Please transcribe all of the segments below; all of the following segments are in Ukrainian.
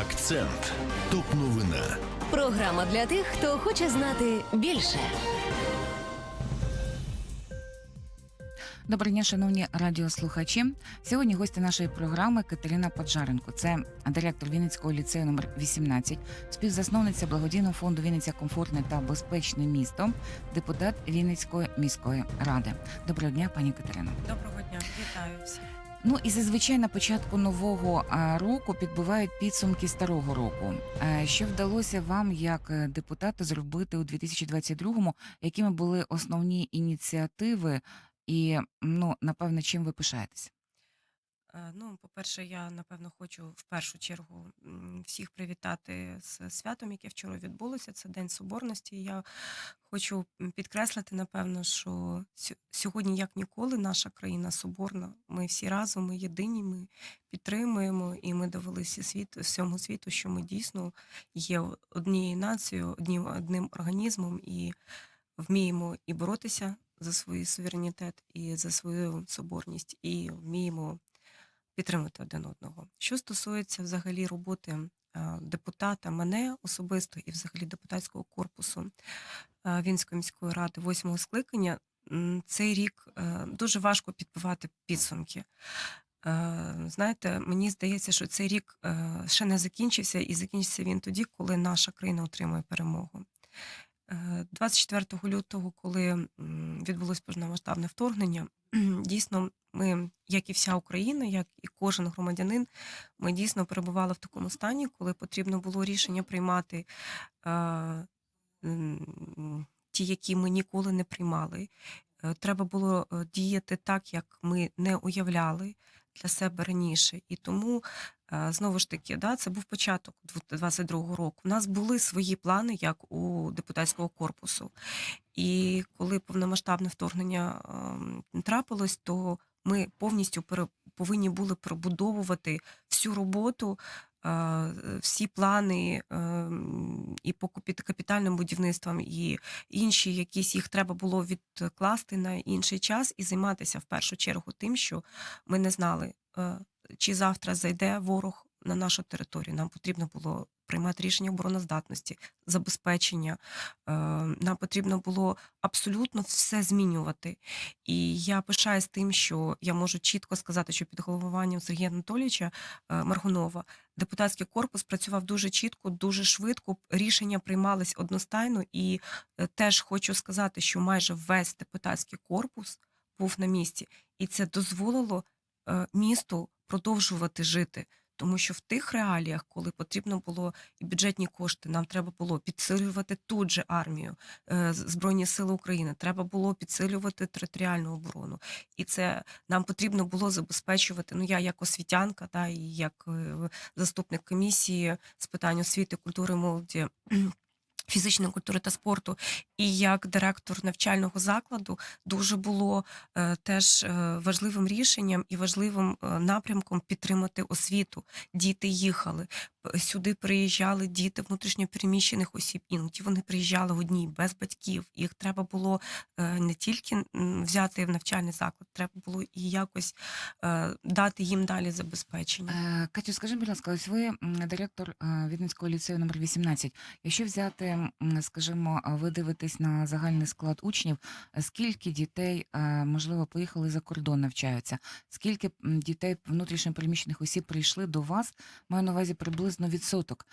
Акцент. Топ новина. Програма для тих, хто хоче знати більше. Доброго дня, шановні радіослухачі. Сьогодні гості нашої програми Катерина Поджаренко. Це директор Вінницького ліцею номер 18, співзасновниця благодійного фонду Вінниця комфортне та безпечне місто, депутат Вінницької міської ради. Доброго дня, пані Катерино. Доброго дня, вітаю всіх. Ну і зазвичай на початку нового року підбивають підсумки старого року. Що вдалося вам як е, депутату зробити у 2022-му? Якими були основні ініціативи? І ну напевно, чим ви пишаєтесь? Е, Ну, по-перше, я напевно хочу в першу чергу всіх привітати з святом, яке вчора відбулося. Це День Соборності. Я хочу підкреслити, напевно, що сьогодні, як ніколи, наша країна соборна. Ми всі разом, ми єдині, ми підтримуємо, і ми довели всі світ, всьому світу, що ми дійсно є однією нацією, одним, одним організмом і вміємо і боротися за свій суверенітет, і за свою соборність, і вміємо підтримувати один одного. Що стосується взагалі роботи е, депутата, мене особисто і взагалі депутатського корпусу е, Вінської міської ради восьмого скликання, цей рік е, дуже важко підбивати підсумки. Знаєте, мені здається, що цей рік ще не закінчився, і закінчиться він тоді, коли наша країна отримує перемогу. Е, 24 лютого, коли відбулось повномасштабне вторгнення, дійсно, ми, як і вся Україна, як і кожен громадянин, ми дійсно перебували в такому стані, коли потрібно було рішення приймати е, ті, які ми ніколи не приймали. Е, Треба було е, діяти так, як ми не уявляли для себе раніше. І тому е, знову ж таки, да, це був початок 22-го року. У нас були свої плани, як у депутатського корпусу. І коли повномасштабне вторгнення ем, трапилось, то ми повністю повинні були пробудовувати всю роботу, е, всі плани ем, і по капітальним будівництвам, і інші якісь їх треба було відкласти на інший час і займатися в першу чергу тим, що ми не знали, е, чи завтра зайде ворог на нашу територію. Нам потрібно було приймати рішення обороноздатності, забезпечення. Е, Нам потрібно було абсолютно все змінювати. І я пишаюсь тим, що я можу чітко сказати, що під головуванням Сергія Анатолійовича е, Маргунова депутатський корпус працював дуже чітко, дуже швидко. Рішення приймались одностайно. І е, теж хочу сказати, що майже весь депутатський корпус був на місці, і це дозволило місту продовжувати жити. Тому що в тих реаліях, коли потрібно було і бюджетні кошти, нам треба було підсилювати тут же армію, е, Збройні Сили України, треба було підсилювати територіальну оборону. І це нам потрібно було забезпечувати. Ну, я як освітянка, та, і як е, заступник комісії з питань освіти, культури, молоді. Фізичної культури та спорту, і як директор навчального закладу дуже було е, теж е, важливим рішенням і важливим е, напрямком підтримати освіту. Діти їхали сюди. Приїжджали діти внутрішньопереміщених осіб. Іноді вони приїжджали одні без батьків. Їх треба було е, не тільки взяти в навчальний заклад, треба було і якось е, дати їм далі забезпечення. Е, Катю, скажи, будь ласка, ось ви директор Відницького ліцею номер 18. Якщо взяти, скажімо, а ви дивитесь на загальний склад учнів, скільки дітей, можливо, поїхали за кордон, навчаються? Скільки дітей внутрішньопереміщених осіб прийшли до вас? Маю на увазі приблизно відсоток.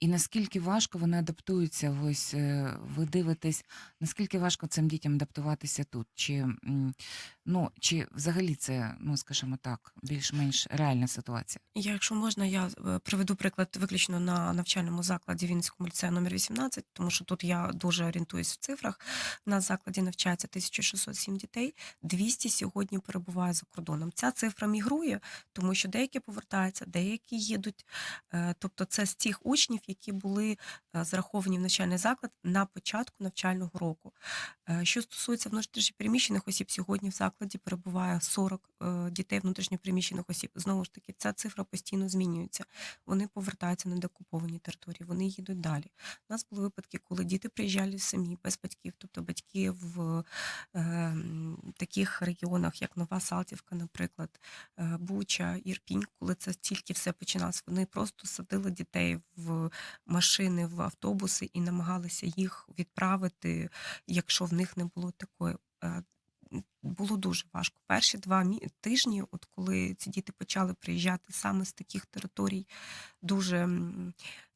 І наскільки важко вони адаптуються? Ось е, ви дивитесь, наскільки важко цим дітям адаптуватися тут? Чи ну чи взагалі це, ну скажімо так, більш-менш реальна ситуація? Якщо можна, я е, приведу приклад виключно на навчальному закладі Вінницькому ліцею номер 18, тому що тут я дуже орієнтуюсь в цифрах. На закладі навчається 1607 дітей, 200 сьогодні перебуває за кордоном. Ця цифра мігрує, тому що деякі повертаються, деякі їдуть. Е, Тобто це з тих учнів, які були е, зараховані в навчальний заклад на початку навчального року. Е, Що стосується внутрішньопереміщених осіб, сьогодні в закладі перебуває 40 е, дітей внутрішньопереміщених осіб. Знову ж таки, ця цифра постійно змінюється. Вони повертаються на деокуповані території, вони їдуть далі. У нас були випадки, коли діти приїжджали самі без батьків, тобто батьки в е, таких регіонах, як Нова Салтівка, наприклад, Буча, Ірпінь, коли це тільки все починалось, вони просто садили дітей в машини, в автобуси і намагалися їх відправити, якщо в них не було такої. е, Було дуже важко. Перші два тижні, от коли ці діти почали приїжджати саме з таких територій, дуже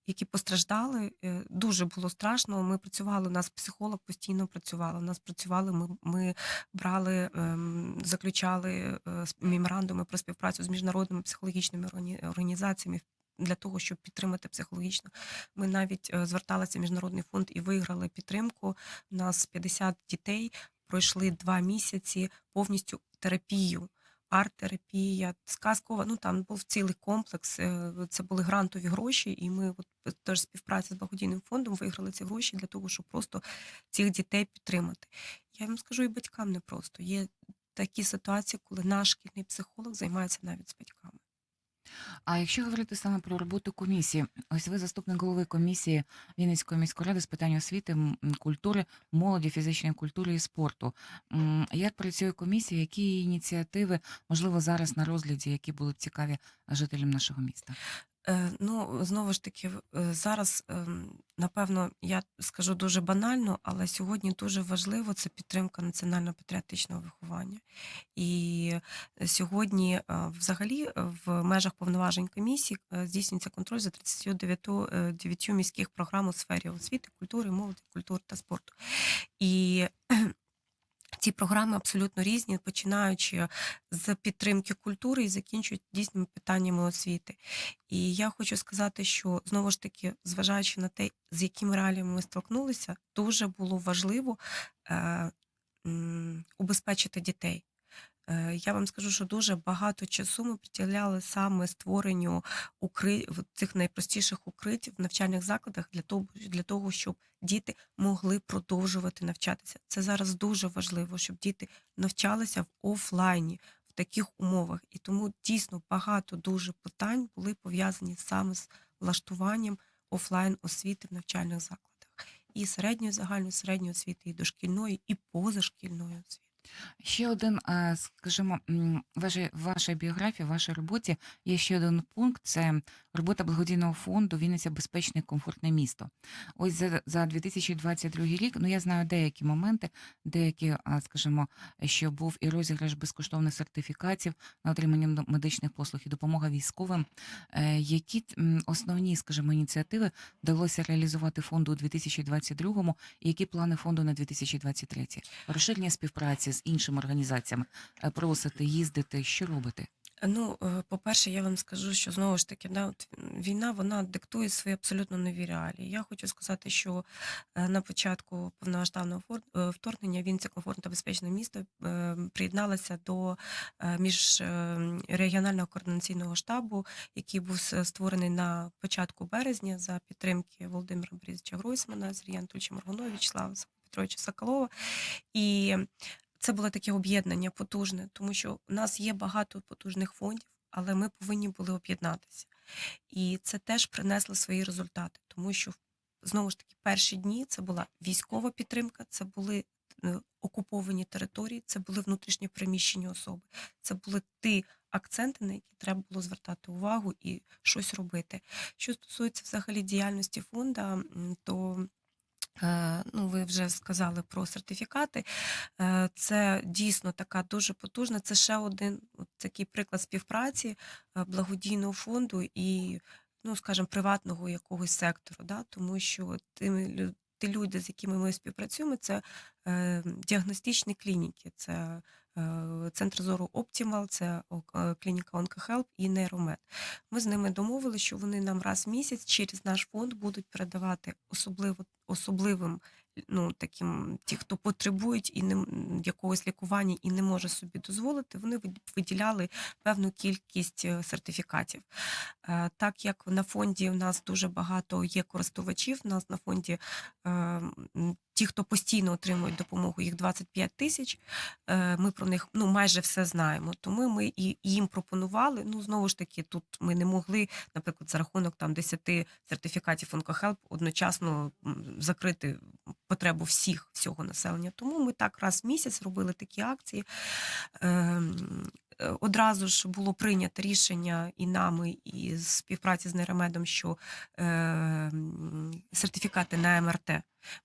які постраждали, е, дуже було страшно. Ми працювали, у нас психолог постійно працювала. У нас працювали, ми, ми брали, ем, заключали е, меморандуми про співпрацю з міжнародними психологічними органі- організаціями для того, щоб підтримати психологічно. Ми навіть е, зверталися в міжнародний фонд і виграли підтримку. У нас 50 дітей пройшли два місяці повністю терапію. Арт-терапія, сказкова, ну там був цілий комплекс. е, Це були грантові гроші, і ми от теж співпраця з благодійним фондом виграли ці гроші для того, щоб просто цих дітей підтримати. Я вам скажу, і батькам непросто. Є такі ситуації, коли наш шкільний психолог займається навіть з батьками. А якщо говорити саме про роботу комісії, ось ви заступник голови комісії Вінницької міської ради з питань освіти, культури, молоді, фізичної культури і спорту. Як працює комісія? Які ініціативи можливо зараз на розгляді, які були б цікаві жителям нашого міста? Е, Ну, знову ж таки, е, зараз, ем, напевно, я скажу дуже банально, але сьогодні дуже важливо це підтримка національно-патріотичного виховання. І е, сьогодні, взагалі, в межах повноважень комісії здійснюється контроль за 39 е, дев'ятью міських програм у сфері освіти, культури, молоді, культури та спорту. І ці програми абсолютно різні, починаючи з підтримки культури і закінчують дійсними питаннями освіти. І я хочу сказати, що знову ж таки, зважаючи на те, з якими реаліями ми столкнулися, дуже було важливо е, м, убезпечити дітей. Е, Я вам скажу, що дуже багато часу ми приділяли саме створенню укри... цих найпростіших укриттів в навчальних закладах для того, для того, щоб діти могли продовжувати навчатися. Це зараз дуже важливо, щоб діти навчалися в офлайні в таких умовах. І тому дійсно багато дуже питань були пов'язані саме з влаштуванням офлайн освіти в навчальних закладах. І середньої загальної середньої освіти, і дошкільної, і позашкільної освіти. Ще один, скажімо, м, вашій біографії, вашій роботі є ще один пункт: це робота благодійного фонду Вінниця безпечне і комфортне місто. Ось за, за 2022 рік. Ну я знаю деякі моменти, деякі, скажімо, що був і розіграш безкоштовних сертифікатів на отримання медичних послуг і допомога військовим. Е, Які основні, скажімо, ініціативи вдалося реалізувати фонду у 2022 і які плани фонду на 2023? Розширення співпраці з іншими організаціями, е, просити, їздити, що робити? Ну, е, по-перше, я вам скажу, що знову ж таки, да, от війна вона диктує свої абсолютно нові реалії. Я хочу сказати, що е, на початку повномасштабного вторгнення Вінниця комфортне та безпечне місто приєдналася до міжрегіонального координаційного штабу, який був створений на початку березня за підтримки Володимира Борисовича Гройсмана, Сергія Анатольовича Маргуновича, Вячеслава Петровича Соколова. І це було таке об'єднання потужне, тому що у нас є багато потужних фондів, але ми повинні були об'єднатися. І це теж принесло свої результати, тому що знову ж таки перші дні це була військова підтримка, це були е, окуповані території, це були внутрішньо переміщені особи. Це були ті акценти, на які треба було звертати увагу і щось робити. Що стосується взагалі діяльності фонду, то Ну, ви вже сказали про сертифікати. Е, Це дійсно така дуже потужна. Це ще один такий приклад співпраці е, благодійного фонду і, ну, скажімо, приватного якогось сектору. Да? Тому що ті люди, з якими ми співпрацюємо, це е, діагностичні клініки, це е, центр зору Оптімал, це е, клініка Онкохелп і Нейромед. Ми з ними домовили, що вони нам раз в місяць через наш фонд будуть передавати особливо особливим. Ну, таким, ті, хто потребують і не якогось лікування і не може собі дозволити, вони виділяли певну кількість е, сертифікатів. Е, Так як на фонді у нас дуже багато є користувачів, у нас на фонді е, ті, хто постійно отримують допомогу, їх 25 тисяч. Е, Ми про них ну майже все знаємо. Тому ми і їм пропонували. Ну знову ж таки, тут ми не могли, наприклад, за рахунок там 10 сертифікатів онкохелп одночасно закрити потребу всіх всього населення. Тому ми так раз в місяць робили такі акції. Одразу ж було прийнято рішення і нами, і співпраці з нейромедом, що е, сертифікати на МРТ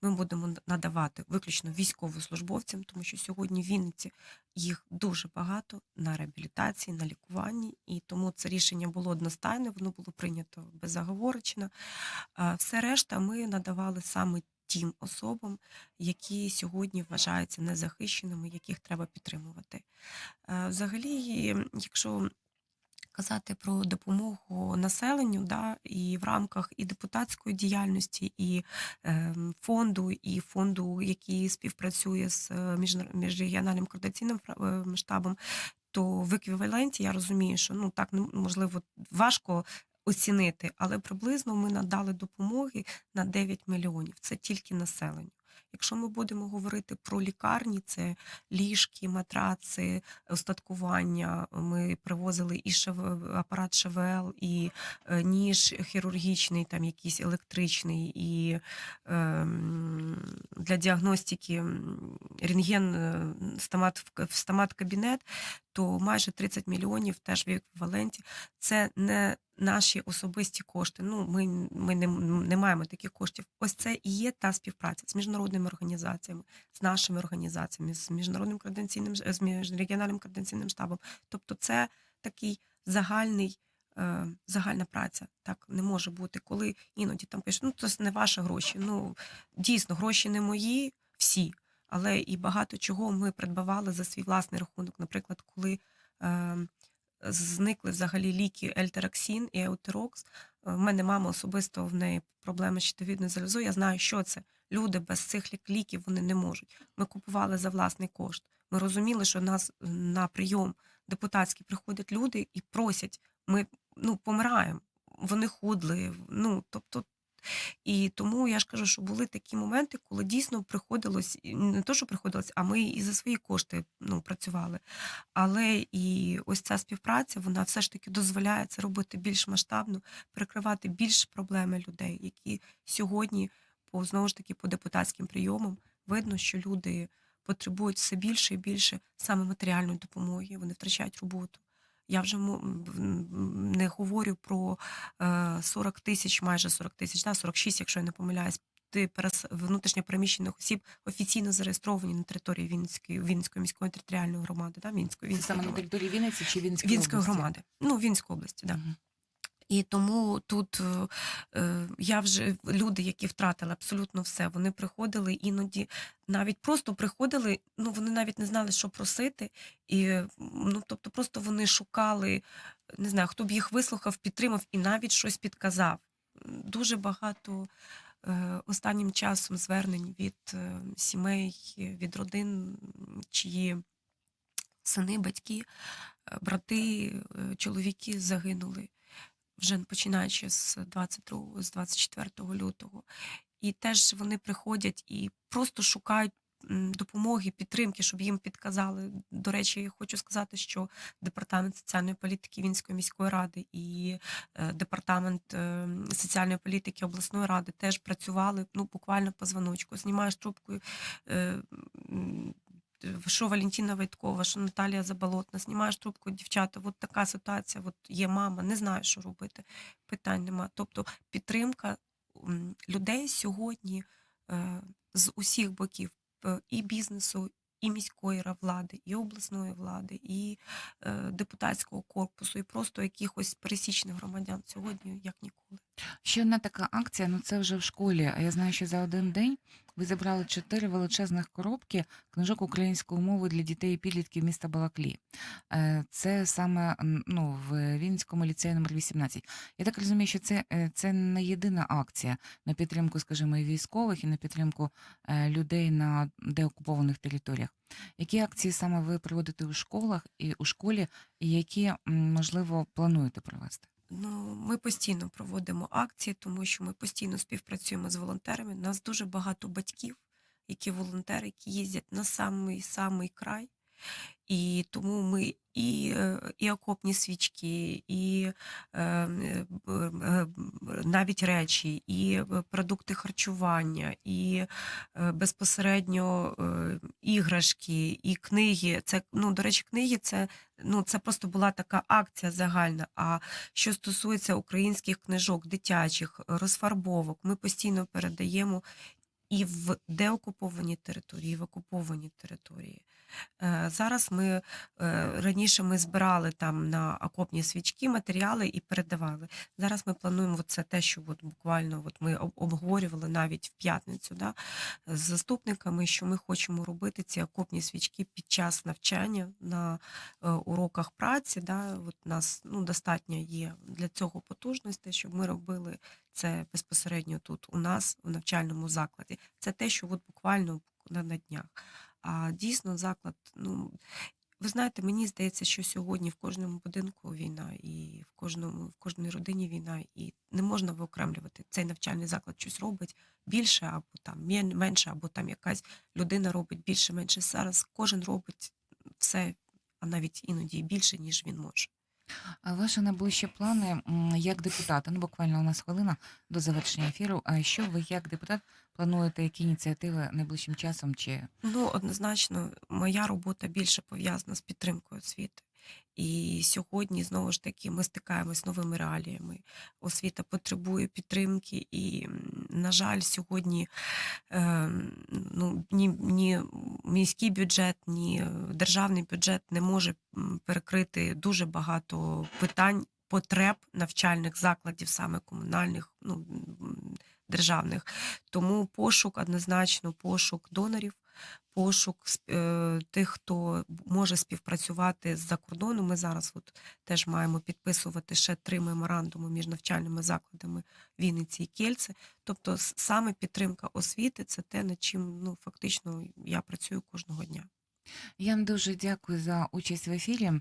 ми будемо надавати виключно військовослужбовцям, тому що сьогодні в Вінниці їх дуже багато на реабілітації, на лікуванні, і тому це рішення було одностайне, воно було прийнято безоговорочно. А Все решта ми надавали саме тим особам, які сьогодні вважаються незахищеними, яких треба підтримувати. Е, Взагалі, якщо казати про допомогу населенню, да, і в рамках і депутатської діяльності, і ем, фонду, і фонду, який співпрацює з е, міжрегіональним координаційним е, штабом, то в еквіваленті я розумію, що ну так не- можливо важко оцінити, але приблизно ми надали допомоги на 9 мільйонів. Це тільки населенню. Якщо ми будемо говорити про лікарні, це ліжки, матраци, устаткування. Ми привозили і ШВ, апарат ШВЛ, і е, ніж хірургічний, там якийсь електричний, і ем, для діагностики рентген, е, стомат, в стомат-кабінет, то майже 30 мільйонів теж в еквіваленті. Це не наші особисті кошти. Ну, ми, ми не, не маємо таких коштів. Ось це і є та співпраця з міжнародними організаціями, з нашими організаціями, з міжнародним координаційним з міжрегіональним координаційним штабом. Тобто, це такий загальний. е, Загальна праця так не може бути, коли іноді там пишуть, ну це не ваші гроші. Ну дійсно, гроші не мої всі, але і багато чого ми придбавали за свій власний рахунок. Наприклад, коли е, зникли взагалі ліки Ельтераксін і Еутерокс. Е, В мене мама особисто в неї проблеми з щитовідною залозою. Я знаю, що це. Люди без цих ліків вони не можуть. Ми купували за власний кошт. Ми розуміли, що нас на прийом депутатський приходять люди і просять. Ми ну помираємо. Вони худли. Ну тобто. І тому я ж кажу, що були такі моменти, коли дійсно приходилось не то, що приходилось, а ми і за свої кошти ну, працювали. Але і ось ця співпраця, вона все ж таки дозволяє це робити більш масштабно, перекривати більш проблеми людей, які сьогодні, по знову ж таки, по депутатським прийомам, видно, що люди потребують все більше і більше саме матеріальної допомоги. Вони втрачають роботу. Я вже не говорю про е, 40 тисяч, майже 40 тисяч, да, 46, якщо я не помиляюсь, ти перес- внутрішньопереміщених осіб офіційно зареєстровані на території Вінської Вінської міської територіальної громади. Да, Вінської, Вінської саме на території Вінниці чи Вінської, Вінської області? громади. Ну, Вінської області, да. Мгм. І тому тут е, е, я вже люди, які втратили абсолютно все, вони приходили іноді навіть просто приходили, ну вони навіть не знали, що просити. І е, ну, тобто, просто вони шукали, не знаю, хто б їх вислухав, підтримав і навіть щось підказав. Дуже багато е, останнім часом звернень від е, сімей, від родин, чиї сини, батьки, е, брати, е, чоловіки загинули вже починаючи з 22, з 24 лютого. І теж вони приходять і просто шукають допомоги, підтримки, щоб їм підказали. До речі, я хочу сказати, що департамент соціальної політики Вінської міської ради і е, департамент е, соціальної політики обласної ради теж працювали ну буквально по дзвоночку. Знімаєш трубку. Що Валентина Войткова, що Наталія Заболотна, знімаєш трубку, дівчата, от така ситуація, от є мама, не знаю, що робити. Питань нема. Тобто підтримка людей сьогодні е, з усіх боків е, і бізнесу, і міської влади, і обласної влади, і е, депутатського корпусу, і просто якихось пересічних громадян сьогодні як ніколи. Ще одна така акція, ну це вже в школі. А я знаю, що за один день ви забрали чотири величезних коробки книжок української мови для дітей і підлітків міста Балаклі. Е, Це саме ну, в Вінницькому ліцеї номер 18. Я так розумію, що це, е, це не єдина акція на підтримку, скажімо, і військових, і на підтримку е, людей на деокупованих територіях. Які акції саме ви проводите у школах і у школі, і які, можливо, плануєте провести? Ну, ми постійно проводимо акції, тому що ми постійно співпрацюємо з волонтерами. У нас дуже багато батьків, які волонтери, які їздять на самий самий край І тому ми і, е, і окопні свічки, і е, е, навіть речі, і продукти харчування, і безпосередньо іграшки, і книги. Це ну до речі, книги це ну це просто була така акція загальна. А що стосується українських книжок, дитячих розфарбовок, ми постійно передаємо і в деокуповані території, і в окуповані території. Е, Зараз ми е, раніше ми збирали там на окопні свічки матеріали і передавали. Зараз ми плануємо це те, що от буквально от ми обговорювали навіть в п'ятницю да, з заступниками, що ми хочемо робити ці окопні свічки під час навчання на е, уроках праці. Да, от нас ну, достатньо є для цього потужностей, щоб ми робили це безпосередньо тут, у нас в навчальному закладі. Це те, що от буквально на, днях. А дійсно заклад, ну ви знаєте, мені здається, що сьогодні в кожному будинку війна, і в кожному в кожній родині війна, і не можна виокремлювати. Цей навчальний заклад щось робить більше, або там менше, або там якась людина робить більше, менше. Зараз кожен робить все, а навіть іноді більше, ніж він може. А ваші найближчі плани як депутата? Ну, буквально у нас хвилина до завершення ефіру. А що ви як депутат плануєте, які ініціативи найближчим часом чи Ну, однозначно, моя робота більше пов'язана з підтримкою освіти. І сьогодні знову ж таки ми стикаємось з новими реаліями. Освіта потребує підтримки, і, на жаль, сьогодні е, ну, ні, ні міський бюджет, ні державний бюджет не може перекрити дуже багато питань, потреб навчальних закладів, саме комунальних, ну, державних. Тому пошук однозначно, пошук донорів, пошук е, тих, хто може співпрацювати з-за кордону. Ми зараз от теж маємо підписувати ще три меморандуми між навчальними закладами Вінниці і Кельце. Тобто, саме підтримка освіти це те, над чим ну фактично я працюю кожного дня. Я вам дуже дякую за участь в ефірі.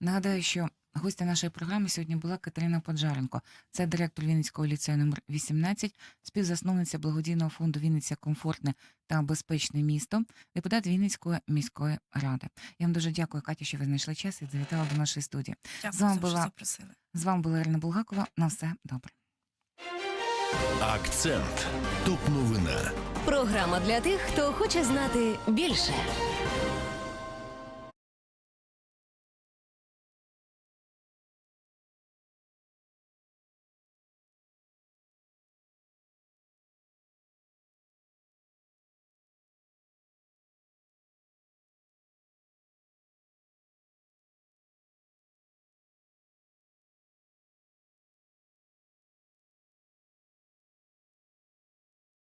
Нагадаю, що гостя нашої програми сьогодні була Катерина Поджаренко. Це директор Вінницького ліцею номер 18, співзасновниця благодійного фонду Вінниця комфортне та безпечне місто, депутат Вінницької міської ради. Я вам дуже дякую, Катя, що ви знайшли час і завітала до нашої студії. Дякую, З вами була- запросили. З вами була Ірина Булгакова. На все добре. Акцент. Топ новина. Програма для тих, хто хоче знати більше.